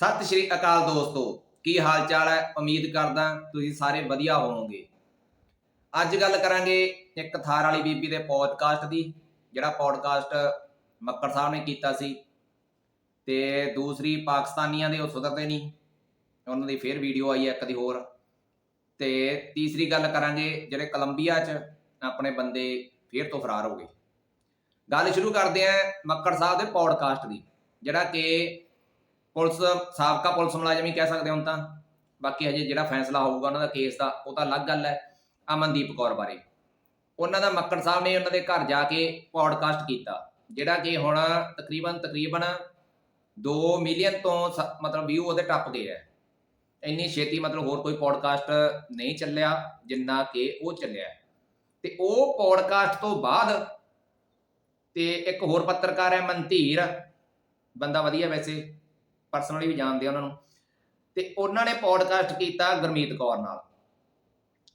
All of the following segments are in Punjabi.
ਸਤਿ ਸ਼੍ਰੀ ਅਕਾਲ ਦੋਸਤੋ, ਕੀ ਹਾਲ ਚਾਲ ਹੈ? ਉਮੀਦ ਕਰਦਾ ਤੁਸੀਂ ਸਾਰੇ ਵਧੀਆ ਹੋਵੋਗੇ। ਅੱਜ ਗੱਲ ਕਰਾਂਗੇ ਇੱਕ ਥਾਰ ਵਾਲੀ ਬੀਬੀ ਦੇ ਪੋਡਕਾਸਟ ਦੀ, ਜਿਹੜਾ ਪੋਡਕਾਸਟ ਮੱਕੜ ਸਾਹਿਬ ਨੇ ਕੀਤਾ ਸੀ ਤੇ ਦੂਸਰੀ ਪਾਕਿਸਤਾਨੀਆਂ ਦੇ ਉਹ ਸੁਧਰਦੇ ਨਹੀਂ, ਉਹਨਾਂ ਦੀ ਫੇਰ ਵੀਡੀਓ ਆਈ ਹੈ ਇੱਕ ਦੀ ਹੋਰ। ਤੇ ਤੀਸਰੀ ਗੱਲ ਕਰਾਂਗੇ ਜਿਹੜੇ ਕੋਲੰਬੀਆ 'ਚ ਆਪਣੇ ਬੰਦੇ ਫੇਰ ਤੋਂ ਫਰਾਰ ਹੋ ਗਏ। ਗੱਲ ਸ਼ੁਰੂ ਕਰਦੇ ਆਂ ਮੱਕੜ ਸਾਹਿਬ ਦੇ ਪੋਡਕਾਸਟ ਦੀ, ਜਿਹੜਾ ਕਿ ਪੁਲਿਸ ਸਾਬਕਾ ਪੁਲਿਸ ਮੁਲਾਜ਼ਮ ਹੀ ਕਹਿ ਸਕਦੇ ਹੁਣ ਤਾਂ। ਬਾਕੀ ਹਜੇ ਜਿਹੜਾ ਫੈਸਲਾ ਹੋਊਗਾ ਉਹਨਾਂ ਦਾ ਕੇਸ ਦਾ, ਉਹ ਤਾਂ ਅਲੱਗ ਗੱਲ ਹੈ ਅਮਨਦੀਪ ਕੌਰ ਬਾਰੇ। ਉਹਨਾਂ ਦਾ ਮੱਕੜ ਸਾਹਿਬ ਨੇ ਉਹਨਾਂ ਦੇ ਘਰ ਜਾ ਕੇ ਪੋਡਕਾਸਟ ਕੀਤਾ, ਜਿਹੜਾ ਕਿ ਹੁਣ ਤਕਰੀਬਨ ਤਕਰੀਬਨ 2 ਮਿਲੀਅਨ ਤੋਂ ਸ- ਮਤਲਬ ਵਿਊ ਉਹਦੇ ਟੱਪ ਗਏ ਹੈ। ਇੰਨੀ ਛੇਤੀ ਮਤਲਬ ਹੋਰ ਕੋਈ ਪੋਡਕਾਸਟ ਨਹੀਂ ਚੱਲਿਆ ਜਿੰਨਾ ਕਿ ਉਹ ਚੱਲਿਆ ਹੈ। ਤੇ ਉਹ ਪੋਡਕਾਸਟ ਤੋਂ ਬਾਅਦ ਤੇ ਇੱਕ ਹੋਰ ਪੱਤਰਕਾਰ ਹੈ ਮਨਧੀਰ। ਬੰਦਾ ਵਧੀਆ ਵੈਸੇ। ਪਰਸਨਲੀ ਵੀ ਜਾਣਦੇ ਆ ਉਹਨਾਂ ਨੂੰ। ਤੇ ਉਹਨਾਂ ਨੇ ਪੋਡਕਾਸਟ ਕੀਤਾ ਗੁਰਮੀਤ ਕੌਰ ਨਾਲ।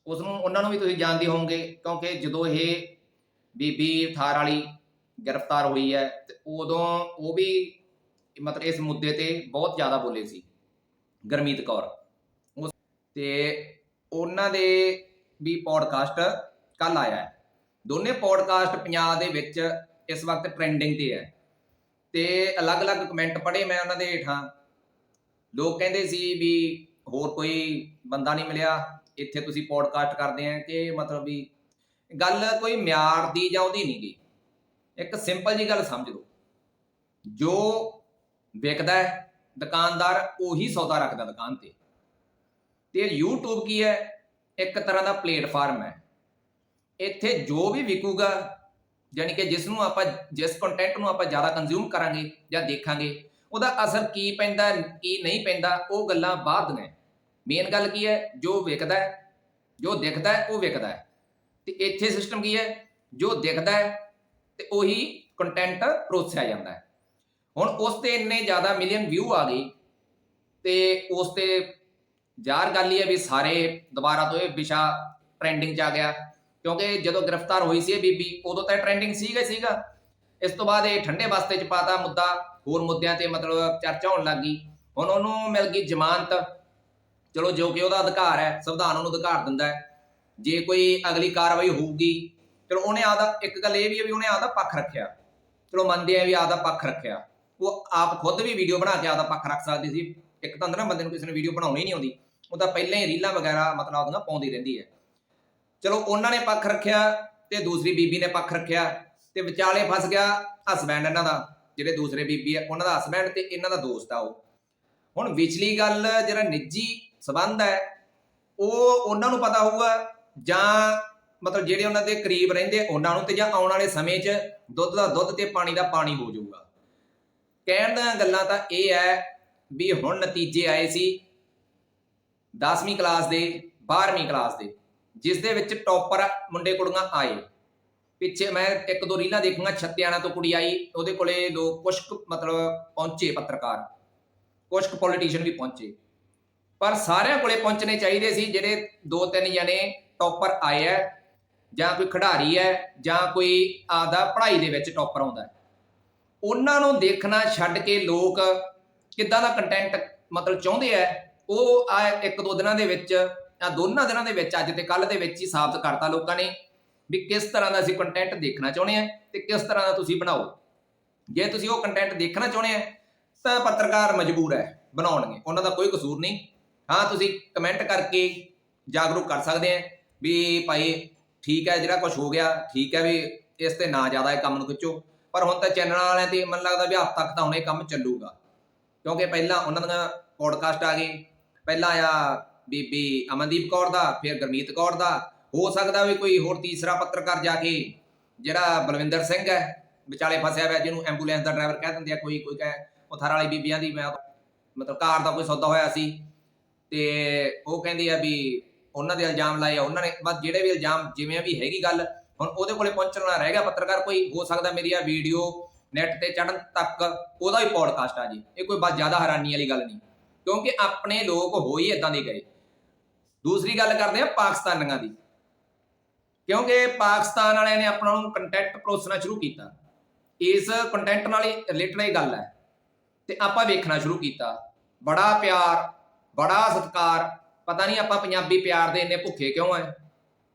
ਉਸ ਨੂੰ ਉਹਨਾਂ ਨੂੰ ਵੀ ਤੁਸੀਂ ਜਾਣਦੇ ਹੋਵੋਗੇ, ਕਿਉਂਕਿ ਜਦੋਂ ਇਹ ਬੀਬੀ ਥਾਰ ਵਾਲੀ ਗ੍ਰਿਫਤਾਰ ਹੋਈ ਹੈ, ਤੇ ਉਦੋਂ ਉਹ ਵੀ ਮਤਲਬ ਇਸ ਮੁੱਦੇ ਤੇ ਬਹੁਤ ਜ਼ਿਆਦਾ ਬੋਲੇ ਸੀ, ਗੁਰਮੀਤ ਕੌਰ। ਉਸ- ਤੇ ਉਹਨਾਂ ਦੇ ਵੀ ਪੋਡਕਾਸਟ ਕੱਲ ਆਇਆ ਹੈ। ਦੋਨੇ ਪੋਡਕਾਸਟ ਪੰਜਾਬ ਦੇ ਵਿੱਚ ਇਸ ਵਕਤ ਟ੍ਰੈਂਡਿੰਗ ਤੇ ਹੈ। ਤੇ ਅਲੱਗ-ਅਲੱਗ ਕਮੈਂਟ ਪੜ੍ਹੇ ਮੈਂ ਉਹਨਾਂ ਦੇ ਹੇਠਾਂ। ਲੋਕ ਕਹਿੰਦੇ ਸੀ ਵੀ ਹੋਰ ਕੋਈ ਬੰਦਾ ਨਹੀਂ ਮਿਲਿਆ, ਇੱਥੇ ਤੁਸੀਂ ਪੋਡਕਾਸਟ ਕਰਦੇ ਆ ਕਿ ਮਤਲਬ ਵੀ ਗੱਲ ਕੋਈ ਮਿਆਰ ਦੀ ਜਾਂ ਉਹਦੀ ਨਹੀਂ ਗੀ। ਇੱਕ ਸਿੰਪਲ ਜੀ ਗੱਲ ਸਮਝ ਲਓ। ਜੋ ਵਿਕਦਾ ਹੈ, ਦੁਕਾਨਦਾਰ ਉਹੀ ਸੌਦਾ ਰੱਖਦਾ ਦੁਕਾਨ ਤੇ। ਤੇ YouTube ਕੀ ਹੈ? ਇੱਕ ਤਰ੍ਹਾਂ ਦਾ ਪਲੇਟਫਾਰਮ ਹੈ। ਇੱਥੇ ਜੋ ਵੀ ਵਿਕੂਗਾ ਯਾਨੀ ਕਿ ਜਿਸ ਨੂੰ ਆਪਾਂ, ਜਿਸ ਕੰਟੈਂਟ ਨੂੰ ਆਪਾਂ ਜ਼ਿਆਦਾ ਕੰਜ਼ਿਊਮ ਕਰਾਂਗੇ ਜਾਂ ਦੇਖਾਂਗੇ, ਉਹਦਾ ਅਸਰ ਕੀ ਪੈਂਦਾ, ਕੀ ਨਹੀਂ ਪੈਂਦਾ, ਉਹ ਗੱਲਾਂ ਬਾਅਦ ਨੇ। ਮੇਨ ਗੱਲ ਕੀ ਹੈ? ਜੋ ਵਿਕਦਾ ਹੈ, ਜੋ ਦਿਖਦਾ ਹੈ, ਉਹ ਵਿਕਦਾ ਹੈ। ਤੇ ਇੱਥੇ ਸਿਸਟਮ ਕੀ ਹੈ? ਜੋ ਦਿਖਦਾ ਹੈ, ਤੇ ਉਹੀ ਕੰਟੈਂਟ ਪਰੋਸਿਆ ਜਾਂਦਾ ਹੈ। ਹੁਣ ਉਸ ਤੇ ਇੰਨੇ ਜ਼ਿਆਦਾ ਮਿਲੀਅਨ ਵਿਊ ਆ ਗਏ, ਤੇ ਉਸ ਤੇ ਜ਼ਾਹਰ ਗੱਲ ਹੀ ਹੈ ਵੀ ਸਾਰੇ ਦੁਬਾਰਾ ਤੋਂ ਇਹ ਵਿਸ਼ਾ ਟ੍ਰੈਂਡਿੰਗ 'ਚ ਆ ਗਿਆ। ਕਿਉਂਕਿ ਜਦੋਂ ਗ੍ਰਿਫਤਾਰ ਹੋਈ ਸੀ ਇਹ ਬੀਬੀ, ਉਦੋਂ ਤਾਂ ਟ੍ਰੈਂਡਿੰਗ ਸੀਗਾ ਸੀਗਾ। ਇਸ ਤੋਂ ਬਾਅਦ ਇਹ ਠੰਡੇ ਬਸਤੇ 'ਚ ਪਾਤਾ ਮੁੱਦਾ, ਹੋਰ ਮੁੱਦਿਆਂ ਤੇ ਮਤਲਬ ਚਰਚਾ ਹੋਣ ਲੱਗ ਗਈ। ਹੁਣ ਉਹਨੂੰ ਮਿਲ ਗਈ ਜ਼ਮਾਨਤ। ਚਲੋ ਜੋ ਕਿ ਉਹਦਾ ਅਧਿਕਾਰ ਹੈ, ਸੰਵਿਧਾਨ ਉਹਨੂੰ ਅਧਿਕਾਰ ਦਿੰਦਾ ਹੈ। ਜੇ ਕੋਈ ਅਗਲੀ ਕਾਰਵਾਈ ਹੋਊਗੀ, ਚਲੋ ਉਹਨੇ ਆਦਾ ਇੱਕ ਗੱਲ ਇਹ ਵੀ ਹੈ ਵੀ ਉਹਨੇ ਆਦਾ ਪੱਖ ਰੱਖਿਆ। ਚਲੋ ਮੰਨਦੇ ਆ ਵੀ ਆਦਾ ਪੱਖ ਰੱਖਿਆ। ਉਹ ਆਪ ਖੁਦ ਵੀ ਵੀਡੀਓ ਬਣਾ ਕੇ ਆਦਾ ਪੱਖ ਰੱਖ ਸਕਦੀ ਸੀ। ਇੱਕ ਤਾਂ ਹੁੰਦਾ ਨਾ, ਬੰਦੇ ਨੂੰ ਕਿਸੇ ਨੇ ਵੀਡੀਓ ਬਣਾਉਣੀ ਨਹੀਂ ਆਉਂਦੀ। ਉਹ ਤਾਂ ਪਹਿਲਾਂ ਹੀ ਰੀਲਾਂ ਵਗੈਰਾ ਮਤਲਬ ਉਹਦੀਆਂ ਪਾਉਂਦੀ ਰਹਿੰਦੀ ਹੈ। ਚਲੋ ਉਹਨਾਂ ਨੇ ਪੱਖ ਰੱਖਿਆ ਤੇ ਦੂਸਰੀ ਬੀਬੀ ਨੇ ਪੱਖ ਰੱਖਿਆ ਤੇ ਵਿਚਾਲੇ ਫਸ ਗਿਆ ਹਸਬੈਂਡ ਇਹਨਾਂ ਦਾ, ਜਿਹੜੇ ਦੂਸਰੇ ਬੀਬੀ ਹੈ ਉਹਨਾਂ ਦਾ ਹਸਬੈਂਡ ਤੇ ਇਹਨਾਂ ਦਾ ਦੋਸਤ ਆ ਉਹ। ਹੁਣ ਵਿਚਲੀ ਗੱਲ ਜਿਹੜਾ ਨਿੱਜੀ ਸਬੰਧ ਹੈ, ਉਹ ਉਹਨਾਂ ਨੂੰ ਪਤਾ ਹੋਊਗਾ ਜਾਂ ਮਤਲਬ ਜਿਹੜੇ ਉਹਨਾਂ ਦੇ ਕਰੀਬ ਰਹਿੰਦੇ ਉਹਨਾਂ ਨੂੰ ਤੇ ਜਾਂ ਆਉਣ ਵਾਲੇ ਸਮੇਂ 'ਚ ਦੁੱਧ ਦਾ ਦੁੱਧ ਤੇ ਪਾਣੀ ਦਾ ਪਾਣੀ ਹੋ ਜਾਊਗਾ। ਕਹਿਣ ਦੀਆਂ ਗੱਲਾਂ ਤਾਂ ਇਹ ਹੈ ਵੀ ਹੁਣ ਨਤੀਜੇ ਆਏ ਸੀ 10ਵੀਂ ਕਲਾਸ ਦੇ 12ਵੀਂ ਕਲਾਸ ਦੇ। ਜਿਸ ਦੇ ਵਿੱਚ ਟੌਪਰ ਮੁੰਡੇ ਕੁੜੀਆਂ ਆਏ। ਪਿੱਛੇ ਮੈਂ ਇੱਕ ਦੋ ਰੀਲਾਂ ਦੇਖੂੰਗਾ ਛੱਤਿਆਣਾ ਤੋਂ ਕੁੜੀ ਆਈ, ਉਹਦੇ ਕੋਲੇ ਲੋਕ ਕੁਝ ਮਤਲਬ ਪਹੁੰਚੇ ਪੱਤਰਕਾਰ। ਕੁਝ ਕੁ ਪੋਲੀਟੀਸ਼ੀਅਨ ਵੀ ਪਹੁੰਚੇ। ਪਰ ਸਾਰਿਆਂ ਕੋਲੇ ਪਹੁੰਚਣੇ ਚਾਹੀਦੇ ਸੀ ਜਿਹੜੇ ਦੋ ਤਿੰਨ ਜਣੇ ਟੌਪਰ ਆਏ ਹੈ ਜਾਂ ਕੋਈ ਖਿਡਾਰੀ ਹੈ ਜਾਂ ਕੋਈ ਆਦਾ ਪੜ੍ਹਾਈ ਦੇ ਵਿੱਚ ਟੌਪਰ ਆਉਂਦਾ ਉਹਨਾਂ ਨੂੰ ਦੇਖਣਾ ਛੱਡ ਕੇ ਲੋਕ ਕਿੱਦਾਂ ਦਾ ਕੰਟੈਂਟ ਮਤਲਬ ਚਾਹੁੰਦੇ ਆ ਉਹ ਆ ਇੱਕ ਦੋ ਦਿਨਾਂ ਦੇ ਵਿੱਚ ਆ ਦੋਨਾਂ ਦਿਨਾਂ ਦੇ ਵਿੱਚ ਅੱਜ ਤੇ ਕੱਲ ਦੇ ਵਿੱਚ ਹੀ ਸਾਬਤ ਕਰਤਾ ਲੋਕਾਂ ਨੇ ਵੀ ਕਿਸ ਤਰ੍ਹਾਂ ਦਾ ਅਸੀਂ ਕੰਟੈਂਟ ਦੇਖਣਾ ਚਾਹੁੰਦੇ ਆ ਤੇ ਕਿਸ ਤਰ੍ਹਾਂ ਦਾ ਤੁਸੀਂ ਬਣਾਓ। ਜੇ ਤੁਸੀਂ ਉਹ ਕੰਟੈਂਟ ਦੇਖਣਾ ਚਾਹੁੰਦੇ ਆ ਤਾਂ ਪੱਤਰਕਾਰ ਮਜਬੂਰ ਹੈ, ਬਣਾਉਣਗੇ, ਉਹਨਾਂ ਦਾ ਕੋਈ ਕਸੂਰ ਨਹੀਂ। ਹਾਂ, ਤੁਸੀਂ ਕਮੈਂਟ ਕਰਕੇ ਜਾਗਰੂਕ ਕਰ ਸਕਦੇ ਆ ਵੀ ਭਾਈ ਠੀਕ ਹੈ, ਜਿਹੜਾ ਕੁਝ ਹੋ ਗਿਆ, ਠੀਕ ਹੈ ਵੀ ਇਸ ਤੇ ਨਾ ਜ਼ਿਆਦਾ ਇਹ ਕੰਮ ਨੂੰ ਖਿੱਚੋ। ਪਰ ਹੁਣ ਤਾਂ ਚੈਨਲ ਵਾਲਿਆਂ ਤੇ ਮੈਨੂੰ ਲੱਗਦਾ ਵੀ ਹਫ਼ਤਾ ਤੱਕ ਤਾਂ ਹੁਣ ਇਹ ਕੰਮ ਚੱਲੂਗਾ। ਕਿਉਂਕਿ ਪਹਿਲਾਂ ਉਹਨਾਂ ਦੀਆਂ ਪੋਡਕਾਸਟ ਆ ਗਏ ਪਹਿਲਾਂ ਆ ਬੀਬੀ ਅਮਨਦੀਪ ਕੌਰ ਦਾ, ਫਿਰ ਗੁਰਮੀਤ ਕੌਰ ਦਾ। ਹੋ ਸਕਦਾ ਵੀ ਕੋਈ ਹੋਰ ਤੀਸਰਾ ਪੱਤਰਕਾਰ ਜਾ ਕੇ ਜਿਹੜਾ ਬਲਵਿੰਦਰ ਸਿੰਘ ਹੈ, ਵਿਚਾਲੇ ਫਸਿਆ ਹੋਇਆ, ਜਿਹਨੂੰ ਐਂਬੂਲੈਂਸ ਦਾ ਡਰਾਈਵਰ ਕਹਿ ਦਿੰਦੇ ਆ, ਕੋਈ ਕੋਈ ਕਹੇ, ਉਹ ਥਾਰ ਵਾਲੀ ਬੀਬੀਆਂ ਦੀ ਮੈਂ ਮਤਲਬ ਕਾਰ ਦਾ ਕੋਈ ਸੌਦਾ ਹੋਇਆ ਸੀ। ਤੇ ਉਹ ਕਹਿੰਦੇ ਆ ਵੀ ਉਹਨਾਂ ਦੇ ਇਲਜ਼ਾਮ ਲਾਏ ਆ, ਉਹਨਾਂ ਨੇ, ਬਸ ਜਿਹੜੇ ਵੀ ਇਲਜ਼ਾਮ ਜਿਵੇਂ ਵੀ ਹੈਗੀ ਗੱਲ, ਹੁਣ ਉਹਦੇ ਕੋਲੇ ਪਹੁੰਚਣਾ ਰਹਿ ਗਿਆ ਪੱਤਰਕਾਰ ਕੋਈ, ਹੋ ਸਕਦਾ ਮੇਰੀ ਆ ਵੀਡੀਓ ਨੈਟ ਤੇ ਚੜਨ ਤੱਕ ਉਹਦਾ ਹੀ ਪੋਡਕਾਸਟ ਆ ਜੀ। ਇਹ ਕੋਈ ਬਸ ਜ਼ਿਆਦਾ ਹੈਰਾਨੀ ਵਾਲੀ ਗੱਲ ਨਹੀਂ, ਕਿਉਂਕਿ ਆਪਣੇ ਲੋਕ ਹੋ ਹੀ ਇਦਾਂ ਦੇ ਗਏ ਦੂਸਰੀ ਗੱਲ ਕਰਦੇ ਆ ਪਾਕਿਸਤਾਨੀਆਂ ਦੀ। ਕਿਉਂਕਿ ਪਾਕਿਸਤਾਨ ਵਾਲਿਆਂ ਨੇ ਆਪਣਾ ਨੂੰ ਕੰਟੈਂਟ ਪਰੋਸਣਾ ਸ਼ੁਰੂ ਕੀਤਾ। ਇਸ ਕੰਟੈਂਟ ਨਾਲ ਹੀ ਰਿਲੇਟਡ ਇਹ ਗੱਲ ਹੈ। ਤੇ ਆਪਾਂ ਵੇਖਣਾ ਸ਼ੁਰੂ ਕੀਤਾ। ਬੜਾ ਪਿਆਰ, ਬੜਾ ਸਤਿਕਾਰ, ਪਤਾ ਨਹੀਂ ਆਪਾਂ ਪੰਜਾਬੀ ਪਿਆਰ ਦੇ ਇੰਨੇ ਭੁੱਖੇ ਕਿਉਂ ਆ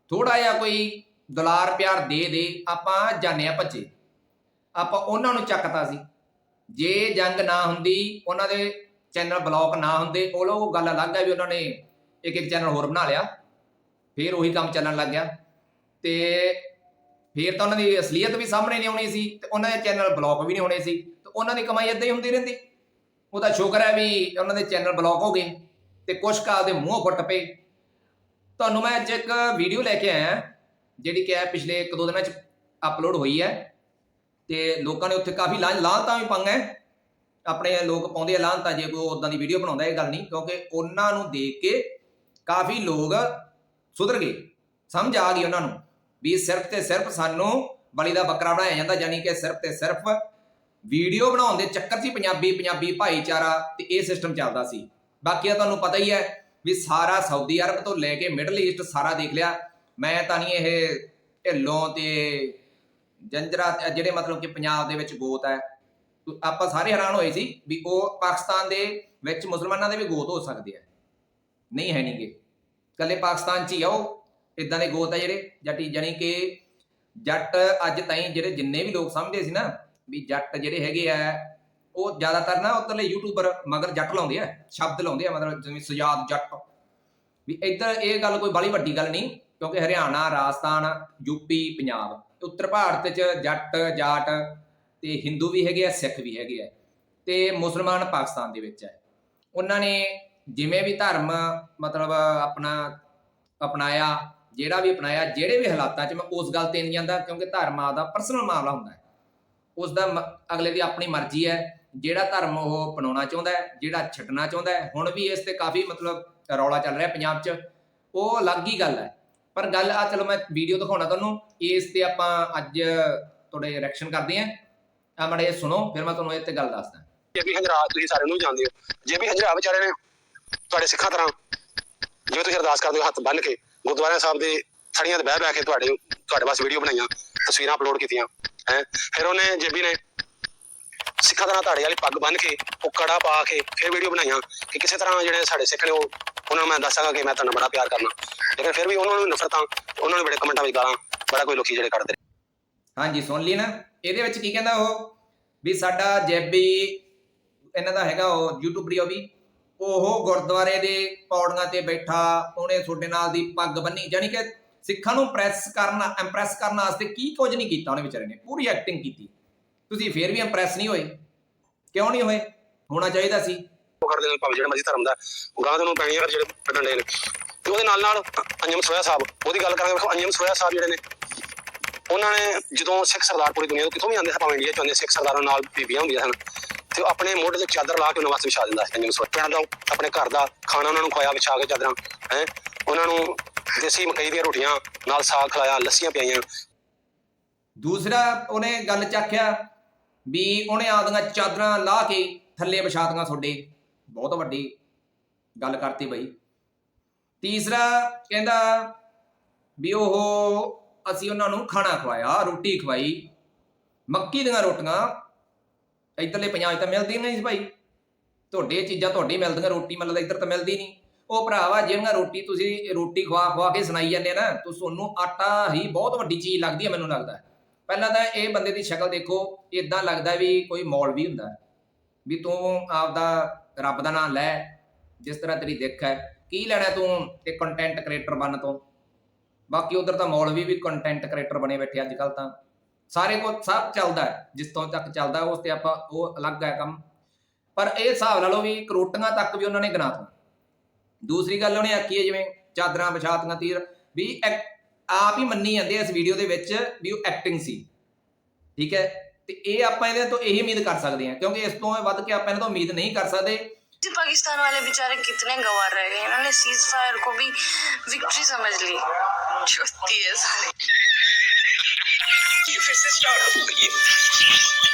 ਥੋੜਾ ਜਿਹਾ ਕੋਈ ਦੁਲਾਰ ਪਿਆਰ ਦੇ ਦੇ, ਆਪਾਂ ਜਾਣੇ ਆ ਭੱਜੇ। ਆਪਾਂ ਉਹਨਾਂ ਨੂੰ ਚੱਕਤਾ ਸੀ। ਜੇ ਜੰਗ ਨਾ ਹੁੰਦੀ, ਉਹਨਾਂ ਦੇ ਚੈਨਲ ਬਲੌਕ ਨਾ ਹੁੰਦੇ, ਉਹ ਲੋਕ ਗੱਲ ਅਲੱਗ ਹੈ ਵੀ ਉਹਨਾਂ ਨੇ ਇੱਕ ਇੱਕ ਚੈਨਲ ਹੋਰ ਬਣਾ ਲਿਆ। ਫਿਰ ਉਹੀ ਕੰਮ ਚੱਲਣ ਲੱਗ ਗਿਆ। ਤੇ ਫਿਰ ਤਾਂ ਉਹਨਾਂ ਦੀ ਅਸਲੀਅਤ ਵੀ ਸਾਹਮਣੇ ਨਹੀਂ ਆਉਣੀ ਸੀ ਤੇ ਉਹਨਾਂ ਦੇ ਚੈਨਲ ਬਲੌਕ ਵੀ ਨਹੀਂ ਹੋਣੇ ਸੀ। ਤੇ ਉਹਨਾਂ ਦੀ ਕਮਾਈ ਇਦਾਂ ਹੀ ਹੁੰਦੀ ਰਹਿੰਦੀ। ਉਹ ਤਾਂ ਸ਼ੁਕਰ ਹੈ ਵੀ ਉਹਨਾਂ ਦੇ ਚੈਨਲ ਬਲੌਕ ਹੋ ਗਏ ਤੇ ਕੁਛ ਕਾਲ ਦੇ ਮੂੰਹੋਂ ਫੁੱਟ ਪਏ। ਤੁਹਾਨੂੰ ਮੈਂ ਅੱਜ ਇੱਕ ਵੀਡੀਓ ਲੈ ਕੇ ਆਇਆ ਜਿਹੜੀ ਕਿ ਹੈ ਪਿਛਲੇ 1-2 ਦਿਨਾਂ ਚ ਅਪਲੋਡ ਹੋਈ ਹੈ। ਤੇ ਲੋਕਾਂ ਨੇ ਉੱਥੇ ਕਾਫੀ ਲਾਂ ਲਾਂਤਾਂ ਵੀ ਪਾਈਆਂ ਹੈ। ਆਪਣੇ ਲੋਕ ਪਾਉਂਦੇ ਆ ਲਾਂਤਾਂ ਜੇ ਕੋਈ ਉਦਾਂ ਦੀ ਵੀਡੀਓ ਬਣਾਉਂਦਾ, ਇਹ ਗੱਲ ਨਹੀਂ। ਕਿਉਂਕਿ ਉਹਨਾਂ ਨੂੰ ਦੇਖ ਕੇ ਕਾਫੀ ਲੋਕ ਸੁਧਰ ਗਏ। ਸਮਝ ਆ ਗਈ ਉਹਨਾਂ ਨੂੰ ਵੀ ਸਿਰਫ ਤੇ ਸਿਰਫ ਸਾਨੂੰ ਬਲੀ ਦਾ ਬੱਕਰਾ ਬਣਾਇਆ ਜਾਂਦਾ ਯਾਨੀ ਕਿ ਸਿਰਫ ਤੇ ਸਿਰਫ ਵੀਡੀਓ ਬਣਾਉਣ ਦੇ ਚੱਕਰ 'ਚ ਪੰਜਾਬੀ ਪੰਜਾਬੀ ਭਾਈਚਾਰਾ ਤੇ ਇਹ ਸਿਸਟਮ ਚੱਲਦਾ ਸੀ। ਬਾਕੀ ਤਾਂ ਤੁਹਾਨੂੰ ਪਤਾ ਹੀ ਹੈ ਵੀ ਸਾਰਾ ਸਾਊਦੀ ਅਰਬ ਤੋਂ ਲੈ ਕੇ ਮਿਡਲ ਈਸਟ ਸਾਰਾ ਦੇਖ ਲਿਆ। ਮੈਂ ਤਾਂ ਨਹੀਂ ਇਹ ਢਿੱਲੋਂ ਤੇ ਜੰਜਰਾ, ਜਿਹੜੇ ਮਤਲਬ ਕਿ ਪੰਜਾਬ ਦੇ ਵਿੱਚ ਗੋਤ ਹੈ, ਆਪਾਂ ਸਾਰੇ ਹੈਰਾਨ ਹੋਏ ਸੀ ਵੀ ਉਹ ਪਾਕਿਸਤਾਨ ਦੇ ਵਿੱਚ ਮੁਸਲਮਾਨਾਂ ਦੇ ਵੀ ਗੋਤ ਹੋ ਸਕਦੇ ਆ। ਨਹੀਂ ਹੈ ਨਹੀਂਗੇ ਕੱਲੇ ਪਾਕਿਸਤਾਨ 'ਚ ਹੀ ਆਓ ਉਹ। ਇਦਾਂ ਦੇ ਗੋਤ ਆ ਜਿਹੜੇ, ਜੱਟੀ ਜਾਨੀ ਕਿ ਜੱਟ ਅੱਜ ਤਾਈਂ ਜਿਹੜੇ ਜਿੰਨੇ ਵੀ ਲੋਕ ਸਮਝਦੇ ਸੀ ਨਾ ਵੀ ਜੱਟ ਜਿਹੜੇ ਹੈਗੇ ਆ, ਉਹ ਜ਼ਿਆਦਾਤਰ ਨਾ ਉੱਧਰਲੇ ਯੂਟਿਊਬਰ ਮਗਰ ਜੱਟ ਲਾਉਂਦੇ ਆ, ਸ਼ਬਦ ਲਾਉਂਦੇ ਆ, ਮਤਲਬ ਜਿਵੇਂ ਸੁਜਾਦ ਜੱਟ। ਵੀ ਇੱਧਰ ਇਹ ਗੱਲ ਕੋਈ ਬੜੀ ਵੱਡੀ ਗੱਲ ਨਹੀਂ, ਕਿਉਂਕਿ ਹਰਿਆਣਾ, ਰਾਜਸਥਾਨ ਯੂਪੀ ਪੰਜਾਬ ਉੱਤਰ ਭਾਰਤ 'ਚ ਜੱਟ, ਜਾਟ ਤੇ ਹਿੰਦੂ ਵੀ ਹੈਗੇ ਆ, ਸਿੱਖ ਵੀ ਹੈਗੇ ਆ ਤੇ ਮੁਸਲਮਾਨ ਪਾਕਿਸਤਾਨ ਦੇ ਵਿੱਚ ਹੈ ਉਹਨਾਂ ਨੇ ਜਿਵੇਂ ਵੀ ਧਰਮ, ਮਤਲਬ ਆਪਣਾ, ਅਪਣਾਇਆ, ਜਿਹੜਾ ਵੀ ਅਪਣਾਇਆ, ਜਿਹੜੇ ਵੀ ਹਾਲਾਤਾਂ 'ਚ ਮੈਂ ਉਸ ਗੱਲ ਤੇ ਨਹੀਂ ਜਾਂਦਾ, ਕਿਉਂਕਿ ਧਰਮ ਆਦਾ ਪਰਸਨਲ ਮਾਮਲਾ ਹੁੰਦਾ ਹੈ। ਉਸ ਦਾ ਅਗਲੇ ਦੀ ਆਪਣੀ ਮਰਜ਼ੀ ਹੈ, ਜਿਹੜਾ ਧਰਮ ਉਹ ਅਪਣਾਉਣਾ ਚਾਹੁੰਦਾ ਹੈ, ਜਿਹੜਾ ਛੱਡਣਾ ਚਾਹੁੰਦਾ ਹੈ। ਹੁਣ ਵੀ ਇਸ ਤੇ ਕਾਫੀ ਮਤਲਬ ਰੌਲਾ ਚੱਲ ਰਿਹਾ ਪੰਜਾਬ 'ਚ, ਉਹ ਅਲੱਗ ਹੀ ਗੱਲ ਹੈ। ਪਰ ਗੱਲ ਆ ਚਲੋ ਮੈਂ ਵੀਡੀਓ ਦਿਖਾਉਣਾ ਤੁਹਾਨੂੰ, ਇਸ ਤੇ ਆਪਾਂ ਅੱਜ ਤੁਹਾਡੇ ਰਿਐਕਸ਼ਨ ਕਰਦੇ ਆਂ ਆ ਮੜੇ ਸੁਣੋ, ਫਿਰ ਮੈਂ ਤੁਹਾਨੂੰ ਇਹ ਤੇ ਗੱਲ ਦੱਸਦਾ। ਜੇ ਵੀ ਹੰਜਰਾ ਤੁਸੀਂ ਸਾਰੇ ਨੂੰ ਜਾਣਦੇ ਹੋ, ਜੇ ਵੀ ਹੰਜਰਾ ਵਿਚਾਰੇ ਨੇ ਤੁਹਾਡੇ ਸਿੱਖਾਂ ਤਰ੍ਹਾਂ ਜਿਵੇਂ ਤੁਸੀਂ ਅਰਦਾਸ ਕਰਦੇ ਹੋ ਹੱਥ ਬੰਨ੍ਹ ਕੇ ਗੁਰਦੁਆਰਾ ਸਾਹਿਬ ਦੇ ਥੜੀਆਂ ਤੇ ਬਹਿ ਬਹਿ ਕੇ ਤੁਹਾਡੇ ਤੁਹਾਡੇ ਵਾਸਤੇ ਵੀਡੀਓ ਬਣਾਈਆਂ, ਤਸਵੀਰਾਂ ਅਪਲੋਡ ਕੀਤੀਆਂ, ਹੈ। ਫਿਰ ਉਹਨੇ ਜੇਬੀ ਨੇ ਸਿੱਖਾਂ ਤਰ੍ਹਾਂ ਤੁਹਾਡੇ ਵਾਲੀ ਪੱਗ ਬੰਨ੍ਹ ਕੇ, ਉਹ ਕੜਾ ਪਾ ਕੇ ਫਿਰ ਵੀਡੀਓ ਬਣਾਈਆਂ ਕਿ ਕਿਸੇ ਤਰ੍ਹਾਂ ਜਿਹੜੇ ਸਾਡੇ ਸਿੱਖ ਨੇ ਉਹ, ਉਹਨਾਂ ਨੂੰ ਮੈਂ ਦੱਸਾਂਗਾ ਕਿ ਮੈਂ ਤੁਹਾਨੂੰ ਬੜਾ ਪਿਆਰ ਕਰਨਾ। ਲੇਕਿਨ ਫਿਰ ਵੀ ਉਹਨਾਂ ਨੂੰ ਨਫ਼ਰਤਾਂ, ਉਹਨਾਂ ਨੂੰ ਬੜੇ ਕਮੈਂਟਾਂ ਵਿੱਚ ਗਾਲਾਂ, ਬੜਾ ਕੋਈ ਲੋਕੀ ਜਿਹੜੇ ਕੱਢਦੇ ਹਾਂਜੀ, ਸੁਣ ਲਈ ਨਾ। ਇਹਦੇ ਵਿੱਚ ਕੀ ਕਹਿੰਦਾ ਉਹ? ਵੀ ਸਾਡਾ ਜੈਬੀ, ਇਹਨਾਂ ਦਾ ਹੈਗਾ ਉਹ ਯੂਟਿਊਬਰੀ ਉਹ ਵੀ। ਉਹ ਗੁਰਦੁਆਰੇ ਦੇ ਪੌੜੀਆਂ ਤੇ ਬੈਠਾ, ਉਹਨੇ ਤੁਹਾਡੇ ਨਾਲ ਦੀ ਪੱਗ ਬੰਨੀ ਯਾਨੀ ਕਿ ਸਿੱਖਾਂ ਨੂੰ ਪ੍ਰੈਸ ਕਰਨਾ ਇੰਪ੍ਰੈਸ ਕਰਨ ਵਾਸਤੇ ਕੀ ਕੁਝ ਨਹੀਂ ਕੀਤਾ ਉਹਨੇ ਵਿਚਾਰੇ ਨੇ, ਪੂਰੀ ਐਕਟਿੰਗ ਕੀਤੀ। ਤੁਸੀਂ ਫੇਰ ਵੀ ਇੰਪ੍ਰੈਸ ਨਹੀਂ ਹੋਏ। ਕਿਉਂ ਨਹੀਂ ਹੋਏ? ਹੋਣਾ ਚਾਹੀਦਾ ਸੀ। ਉਹ ਕਰਦੇ ਨੇ ਭਾਵੇਂ ਜਿਹੜਾ ਮਰਜ਼ੀ ਧਰਮ ਦਾ ਗਾਂ ਦੇ ਨੂੰ ਪੈਣੀ ਜਿਹੜੇ ਕੱਢਣ ਨੇ। ਤੇ ਉਹਦੇ ਨਾਲ ਨਾਲ ਅੰਜਮ ਸੋਇਆ ਸਾਹਿਬ, ਉਹਦੀ ਗੱਲ ਕਰਾਂਗੇ ਵੇਖੋ ਅੰਜਮ ਸੋਇਆ ਸਾਹਿਬ ਜਿਹੜੇ ਨੇ, ਉਹਨਾਂ ਨੇ ਜਦੋਂ ਸਿੱਖ ਸਰਦਾਰ ਪੂਰੀ ਦੁਨੀਆ ਤੋਂ ਕਿਥੋਂ ਵੀ ਆਉਂਦੇ ਸਨ, ਭਾਵੇਂ ਇੰਡੀਆ ਚ ਆਉਂਦੇ ਸਿੱਖ ਸਰਦਾਰਾਂ ਨਾਲ ਬੀਬੀਆਂ ਹੁੰਦੀਆਂ ਸਨ ਤੇ ਉਹ ਆਪਣੇ ਮੋਢੇ ਤੇ ਚਾਦਰ ਲਾ ਕੇ ਉਹਨਾਂ ਵਾਸਤੇ ਵਿਛਾ ਦਿੰਦਾ ਸੀ। ਅੰਜਮ ਪਿੰਡ ਦਾ ਆਪਣੇ ਘਰ ਦਾ ਖਾਣਾ ਉਹਨਾਂ ਨੂੰ ਖਵਾਇਆ, ਵਿਛਾ ਕੇ ਚਾਦਰਾਂ, ਹੈ। ਉਹਨਾਂ ਨੂੰ ਦੇਸੀ ਮਕਈ ਦੀਆਂ ਰੋਟੀਆਂ, ਨਾਲ ਸਾਗ ਖਿਲਾਇਆ, ਲੱਸੀਆਂ ਪਿਆਈਆਂ। ਦੂਸਰਾ ਉਹਨੇ ਗੱਲ ਚੱਕਿਆ ਵੀ ਉਹਨੇ ਆਪਦੀਆਂ ਚਾਦਰਾਂ ਲਾ ਕੇ ਥੱਲੇ ਵਿਛਾਤੀਆਂ ਤੁਹਾਡੇ। ਬਹੁਤ ਵੱਡੀ ਗੱਲ ਕਰਤੀ ਬਈ। ਤੀਸਰਾ ਕਹਿੰਦਾ ਵੀ ਉਹ ਅਸੀਂ ਉਹਨਾਂ ਨੂੰ ਖਾਣਾ ਖਵਾਇਆ, ਰੋਟੀ ਖਵਾਈ। ਮੱਕੀ ਦੀਆਂ ਰੋਟੀਆਂ ਇੱਧਰਲੇ ਪੰਜਾਬ 'ਚ ਤਾਂ ਮਿਲਦੀ ਨਹੀਂ ਸੀ ਭਾਈ। ਤੁਹਾਡੇ ਚੀਜ਼ਾਂ ਤੁਹਾਡੀ ਮਿਲਦੀਆਂ, ਰੋਟੀ ਮਤਲਬ ਇੱਧਰ ਤਾਂ ਮਿਲਦੀ ਨਹੀਂ। ਉਹ ਭਰਾਵਾ, ਜਿਹੜੀਆਂ ਰੋਟੀ ਤੁਸੀਂ ਰੋਟੀ ਖਵਾ ਖਵਾ ਕੇ ਸੁਣਾਈ ਜਾਂਦੇ ਨਾ ਤੁਸੀਂ ਤੁਹਾਨੂੰ ਆਟਾ ਹੀ ਬਹੁਤ ਵੱਡੀ ਚੀਜ਼ ਲੱਗਦੀ ਹੈ ਮੈਨੂੰ ਲੱਗਦਾ। ਪਹਿਲਾਂ ਤਾਂ ਇਹ ਬੰਦੇ ਦੀ ਸ਼ਕਲ ਦੇਖੋ ਇਦਾਂ ਲੱਗਦਾ ਵੀ ਕੋਈ ਮੌਲਵੀ ਹੁੰਦਾ। ਵੀ ਤੂੰ ਆਪਦਾ ਰੱਬ ਦਾ ਨਾਮ ਲੈ, ਜਿਸ ਤਰ੍ਹਾਂ ਤੇਰੀ ਦਿੱਖ ਹੈ। ਕੀ ਲੈਣਾ ਤੂੰ ਇੱਕ ਕੰਟੈਂਟ ਕ੍ਰੀਏਟਰ ਬਣ ਤੋਂ? ਬਾਕੀ ਉਧਰ ਤਾਂ ਮੌਲਵੀ ਵੀ ਕੰਟੈਂਟ ਕ੍ਰੀਏਟਰ ਬਣੇ ਬੈਠੇ ਅੱਜ ਕੱਲ ਤਾਂ। ਸਾਰੇ ਕੋ ਸਭ ਚੱਲਦਾ ਹੈ ਜਿਸ ਤੋਂ ਤੱਕ ਚੱਲਦਾ ਉਸ ਤੇ ਆਪਾਂ ਉਹ ਅਲੱਗ ਹੈ ਕੰਮ ਪਰ ਇਹ ਹਿਸਾਬ ਲਾ ਲਓ ਵੀ ਕਰੋਟੀਆਂ ਤੱਕ ਵੀ ਉਹਨਾਂ ਨੇ ਗਿਣਾ ਦੂਸਰੀ ਗੱਲ ਉਹਨੇ ਆਖੀ ਹੈ ਜਿਵੇਂ ਚਾਦਰਾਂ ਵਿਛਾਤੀਆਂ ਤੀਰ ਵੀ ਐਕ- ਆਪ ਹੀ ਮੰਨੀ ਜਾਂਦੇ ਆ ਇਸ ਵੀਡੀਓ ਦੇ ਵਿੱਚ ਵੀ ਉਹ ਐਕਟਿੰਗ ਸੀ ਠੀਕ ਹੈ ਤੇ ਇਹ ਆਪਾਂ ਇਹਦੇ ਤੋਂ ਇਹੀ ਉਮੀਦ ਕਰ ਸਕਦੇ ਹਾਂ ਕਿਉਂਕਿ ਇਸ ਤੋਂ ਵੱਧ ਕੇ ਆਪਾਂ ਇਹਨਾਂ ਤੋਂ ਉਮੀਦ ਨਹੀਂ ਕਰ ਸਕਦੇ जी, पाकिस्तान वाले बेचारे कितने गवार रह गए इन्होंने सीज फायर को भी विक्ट्री समझ ली चुती है साले ये फिर से स्टार्ट हो गई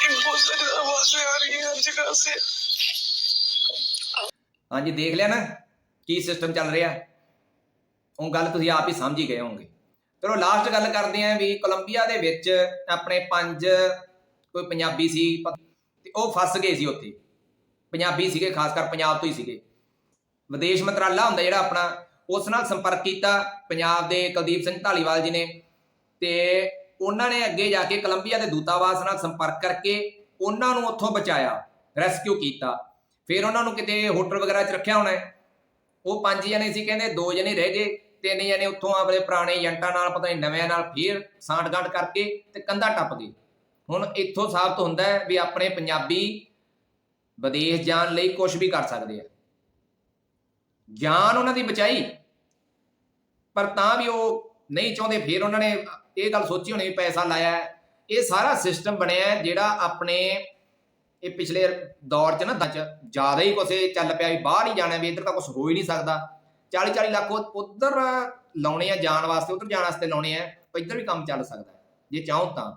है बहुत सारी आवाजें आ रही है हर जगह से ਹਾਂਜੀ ਦੇਖ ਲਿਆ ਨਾ ਕੀ ਸਿਸਟਮ ਚੱਲ ਰਿਹਾ ਉਹ ਗੱਲ ਤੁਸੀਂ ਆਪ ਹੀ ਸਮਝ ਹੀ ਗਏ ਹੋਵੋਗੇ ਚਲੋ ਲਾਸਟ ਗੱਲ ਕਰਦੇ ਆਂ ਵੀ ਕੋਲੰਬੀਆ ਦੇ ਵਿੱਚ ਆਪਣੇ ਪੰਜ ਕੋਈ ਪੰਜਾਬੀ ਸੀ ਪ- ਤੇ ਉਹ ਫਸ ਗਏ ਸੀ ਉੱਥੇ ਪੰਜਾਬੀ ਸੀਗੇ ਖਾਸ ਕਰ ਪੰਜਾਬ ਤੋਂ ਹੀ ਸੀਗੇ ਵਿਦੇਸ਼ ਮੰਤਰਾਲਾ ਹੁੰਦਾ ਜਿਹੜਾ ਆਪਣਾ ਉਸ ਨਾਲ ਸੰਪਰਕ ਕੀਤਾ ਪੰਜਾਬ ਦੇ ਕੁਲਦੀਪ ਸਿੰਘ ਢਾਲੀਵਾਲ ਜੀ ਨੇ ਤੇ ਉਹਨਾਂ ਨੇ ਅੱਗੇ ਜਾ ਕੇ ਕੋਲੰਬੀਆ ਦੇ ਦੂਤਾਵਾਸ ਨਾਲ ਸੰਪਰਕ ਕਰਕੇ ਉਹਨਾਂ ਨੂੰ ਉੱਥੋਂ ਬਚਾਇਆ ਰੈਸਕਿਊ ਕੀਤਾ। ਫਿਰ ਉਹਨਾਂ ਨੂੰ ਕਿਤੇ ਹੋਟਲ ਵਗੈਰਾ 'ਚ ਰੱਖਿਆ ਹੋਣਾ ਉਹ ਪੰਜ ਜਣੇ ਸੀ, ਕਹਿੰਦੇ ਦੋ ਜਣੇ ਰਹਿ ਗਏ, ਤਿੰਨ ਜਣੇ ਉੱਥੋਂ ਆਪਣੇ ਪੁਰਾਣੇ ਏਜੰਟਾਂ ਨਾਲ, ਪਤਾ ਨਹੀਂ ਨਵਿਆਂ ਨਾਲ ਫੇਰ ਸਾਂਠ-ਗਾਂਠ ਕਰਕੇ ਤੇ ਕੰਧਾ ਟੱਪ ਗਏ। ਹੁਣ ਇੱਥੋਂ ਸਾਬਤ ਹੁੰਦਾ ਹੈ ਵੀ ਆਪਣੇ ਪੰਜਾਬੀ ਵਿਦੇਸ਼ ਜਾਣ ਲਈ ਕੁਝ ਵੀ ਕਰ ਸਕਦੇ ਆ। ਜਾਨ ਉਹਨਾਂ ਦੀ ਬਚਾਈ, ਪਰ ਤਾਂ ਵੀ ਉਹ ਨਹੀਂ ਚਾਹੁੰਦੇ, ਫਿਰ ਉਹਨਾਂ ਨੇ ਇਹ ਗੱਲ ਸੋਚੀ ਹੋਣੀ ਵੀ ਪੈਸਾ ਲਾਇਆ ਇਹ ਸਾਰਾ ਸਿਸਟਮ ਬਣਿਆ ਜਿਹੜਾ ਆਪਣੇ ਇਹ ਪਿਛਲੇ ਦੌਰ 'ਚ ਨਾ ਦਚ ਜ਼ਿਆਦਾ ਹੀ ਕੁਛ ਚੱਲ ਪਿਆ ਵੀ ਬਾਹਰ ਹੀ ਜਾਣਾ, ਵੀ ਇੱਧਰ ਤਾਂ ਕੁਝ ਹੋ ਹੀ ਨਹੀਂ ਸਕਦਾ। 40 40 ਲੱਖ ਉਧਰ ਲਾਉਣੇ ਆ ਜਾਣ ਵਾਸਤੇ, ਉਧਰ ਜਾਣ ਵਾਸਤੇ ਲਾਉਣੇ ਆ ਇੱਧਰ ਵੀ ਕੰਮ ਚੱਲ ਸਕਦਾ ਜੇ ਚਾਹੋ ਤਾਂ।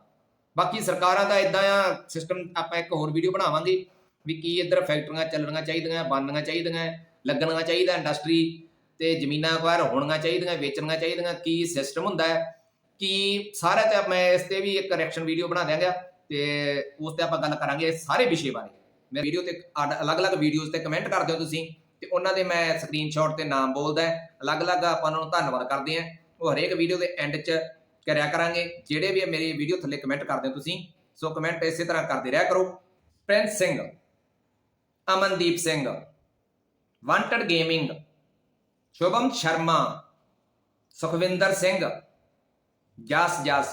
ਬਾਕੀ ਸਰਕਾਰਾਂ ਦਾ ਇਦਾਂ ਆ ਸਿਸਟਮ ਆਪਾਂ ਇੱਕ ਹੋਰ ਵੀਡੀਓ ਬਣਾਵਾਂਗੇ, ਵੀ ਕੀ ਇੱਧਰ ਫੈਕਟਰੀਆਂ ਚੱਲਣੀਆਂ ਚਾਹੀਦੀਆਂ, ਬਣਨੀਆਂ ਚਾਹੀਦੀਆਂ, ਲੱਗਣੀਆਂ ਚਾਹੀਦਾ ਇੰਡਸਟਰੀ ਤੇ ਜ਼ਮੀਨਾਂ ਅਕਵਾਇਰ ਹੋਣੀਆਂ ਚਾਹੀਦੀਆਂ, ਵੇਚਣੀਆਂ ਚਾਹੀਦੀਆਂ, ਕੀ ਸਿਸਟਮ ਹੁੰਦਾ ਹੈ, ਕੀ ਸਾਰਾ ਤੇ ਮੈਂ ਇਸ ਤੇ ਵੀ ਇੱਕ ਕਰੈਕਸ਼ਨ ਵੀਡੀਓ ਬਣਾ ਦਿਆਂਗਾ ਤੇ ਉਸ ਤੇ ਆਪਾਂ ਗੱਲ ਕਰਾਂਗੇ ਇਸ ਸਾਰੇ ਵਿਸ਼ੇ ਬਾਰੇ। ਮੇਰੇ ਵੀਡੀਓ ਤੇ ਅੱਡ- ਅਲੱਗ-ਅਲੱਗ ਵੀਡੀਓਜ਼ ਤੇ ਕਮੈਂਟ ਕਰਦੇ ਹੋ ਤੁਸੀਂ ਤੇ ਉਹਨਾਂ ਦੇ ਮੈਂ ਸਕਰੀਨਸ਼ਾਟ ਤੇ ਨਾਮ ਬੋਲਦਾ ਅਲੱਗ-ਅਲੱਗ ਆਪਾਂ ਉਹਨਾਂ ਨੂੰ ਧੰਨਵਾਦ ਕਰਦੇ ਆਂ ਉਹ ਹਰੇਕ ਵੀਡੀਓ ਦੇ ਐਂਡ 'ਚ ਕਰਿਆ ਕਰਾਂਗੇ, ਜਿਹੜੇ ਵੀ ਮੇਰੀ ਵੀਡੀਓ ਥੱਲੇ ਕਮੈਂਟ ਕਰਦੇ ਹੋ ਤੁਸੀਂ, ਸੋ ਕਮੈਂਟ ਇਸੇ ਤਰ੍ਹਾਂ ਕਰਦੇ ਰਿਹਾ ਕਰੋ। Prince Singh, Amandeep Singh wanted gaming Shubham Sharma Sukhwinder Singh Jas Jas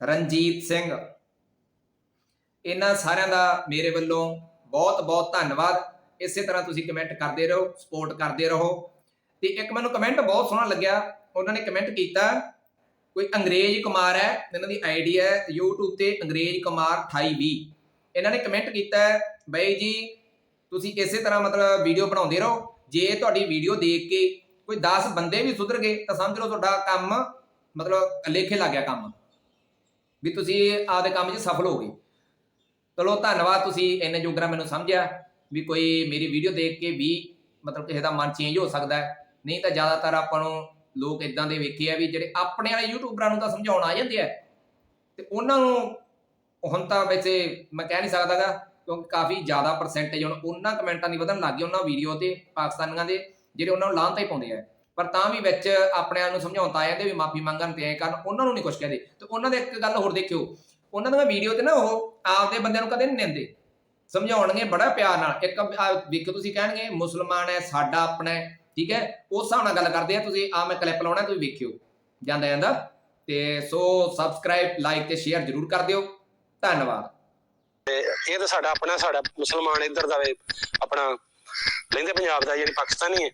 Ranjeet Singh. ਇਹਨਾਂ ਸਾਰਿਆਂ ਦਾ ਮੇਰੇ ਵੱਲੋਂ ਬਹੁਤ ਬਹੁਤ ਧੰਨਵਾਦ। ਇਸੇ ਤਰ੍ਹਾਂ ਤੁਸੀਂ ਕਮੈਂਟ ਕਰਦੇ ਰਹੋ ਸਪੋਰਟ ਕਰਦੇ ਰਹੋ। ਤੇ ਇੱਕ ਮੈਨੂੰ ਕਮੈਂਟ ਬਹੁਤ ਸੋਹਣਾ ਲੱਗਿਆ। ਉਹਨਾਂ ਨੇ ਕਮੈਂਟ ਕੀਤਾ ਕੋਈ ਅੰਗਰੇਜ਼ ਕੁਮਾਰ ਹੈ ਇਹਨਾਂ ਦੀ ਆਈਡੀ ਹੈ YouTube ਤੇ ਅੰਗਰੇਜ਼ ਕੁਮਾਰ 2820 ਇਹਨਾਂ ਨੇ ਕਮੈਂਟ ਕੀਤਾ ਹੈ, ਬਈ ਜੀ ਤੁਸੀਂ ਇਸੇ ਤਰ੍ਹਾਂ ਮਤਲਬ ਵੀਡੀਓ ਬਣਾਉਂਦੇ ਰਹੋ। ਜੇ ਤੁਹਾਡੀ ਵੀਡੀਓ ਦੇਖ ਕੇ ਕੋਈ 10 ਬੰਦੇ ਵੀ ਸੁਧਰ ਗਏ, ਤਾਂ ਸਮਝ ਲਓ ਤੁਹਾਡਾ ਕੰਮ ਮਤਲਬ ਲੇਖੇ ਲੱਗ ਗਿਆ ਕੰਮ। ਵੀ ਤੁਸੀਂ ਆਪਦੇ ਕੰਮ 'ਚ ਸਫਲ ਹੋ ਗਏ। ਚਲੋ ਧੰਨਵਾਦ ਤੁਸੀਂ ਇੰਨੇ ਜੋਗਰਾ ਮੈਨੂੰ ਸਮਝਿਆ ਵੀ ਕੋਈ ਮੇਰੀ ਵੀਡੀਓ ਦੇਖ ਕੇ ਵੀ ਮਤਲਬ ਕਿਸੇ ਦਾ ਮਨ ਚੇਂਜ ਹੋ ਸਕਦਾ ਹੈ। ਨਹੀਂ ਤਾਂ ਜ਼ਿਆਦਾਤਰ ਆਪਾਂ ਨੂੰ ਲੋਕ ਇਦਾਂ ਦੇ ਵੇਖੇ ਆ ਵੀ ਜਿਹੜੇ ਆਪਣੇ ਵਾਲੇ ਯੂਟਿਊਬਰਾਂ ਨੂੰ ਤਾਂ ਸਮਝਾਉਣ ਆ ਜਾਂਦੇ ਆ। ਤੇ ਉਹਨਾਂ ਨੂੰ ਹੁਣ ਤਾਂ ਵੈਸੇ ਮੈਂ ਕਹਿ ਨਹੀਂ ਸਕਦਾਗਾ ਕਿਉਂਕਿ ਕਾਫੀ ਜ਼ਿਆਦਾ ਪਰਸੈਂਟੇਜ ਹੁਣ ਉਹਨਾਂ ਕਮੈਂਟਾਂ ਦੀ ਵਧਣ ਲੱਗ ਗਈ ਉਹਨਾਂ ਵੀਡੀਓ ਤੇ ਪਾਕਿਸਤਾਨੀਆਂ ਦੇ, ਜਿਹੜੇ ਉਹਨਾਂ ਨੂੰ ਲਾਂਤਾ ਹੀ ਪਾਉਂਦੇ ਆ। ਪਰ ਤਾਂ ਵੀ ਵਿੱਚ ਆਪਣੇ ਆਪ ਨੂੰ ਸਮਝਾਉਣ ਤਾਂ ਆ ਜਾਂਦੇ ਵੀ ਮਾਫੀ ਮੰਗਣ ਤੇ ਐ ਕਰਨ, ਉਹਨਾਂ ਨੂੰ ਨਹੀਂ ਕੁਝ ਕਹਦੇ। ਤੇ ਉਹਨਾਂ ਦੇ ਇੱਕ ਗੱਲ ਹੋਰ ਦੇਖਿਓ, ਉਹਨਾਂ ਦੀਆਂ ਵੀਡੀਓ ਤੇ ਨਾ ਉਹ ਆਪਦੇ ਬੰਦਿਆਂ ਨੂੰ ਕਦੇ ਨਹੀਂ ਨਿੰਦੇ ਸਮਝਾਉਣਗੇ ਬੜਾ ਪਿਆਰ ਨਾਲ। ਇੱਕ ਆਹ ਵੇਖੋ ਤੁਸੀਂ ਕਹਿਣਗੇ, ਮੁਸਲਮਾਨ ਹੈ, ਸਾਡਾ ਆਪਣਾ ਹੈ। ਠੀਕ ਹੈ? ਉਸ ਹਿਸਾਬ ਨਾਲ ਗੱਲ ਕਰਦੇ ਆ ਤੁਸੀਂ। ਆ ਮੈਂ ਕਲਿੱਪ ਲਾਉਣਾ, ਤੁਸੀਂ ਵੇਖਿਓ। ਜਾਂਦਾ ਜਾਂਦਾ। ਤੇ ਸੋ ਸਬਸਕ੍ਰਾਈਬ ਲਾਈਕ ਤੇ ਸ਼ੇਅਰ ਜ਼ਰੂਰ ਕਰ ਦਿਓ। ਧੰਨਵਾਦ। ਇਹ ਤਾਂ ਸਾਡਾ ਆਪਣਾ, ਸਾਡਾ ਮੁਸਲਮਾਨ ਇੱਧਰ ਦਾ ਵੇ ਆਪਣਾ ਲੈਂਦੇ ਪੰਜਾਬ ਦਾ ਯਾਨੀ ਪਾਕਿਸਤਾਨੀ ਹੈ।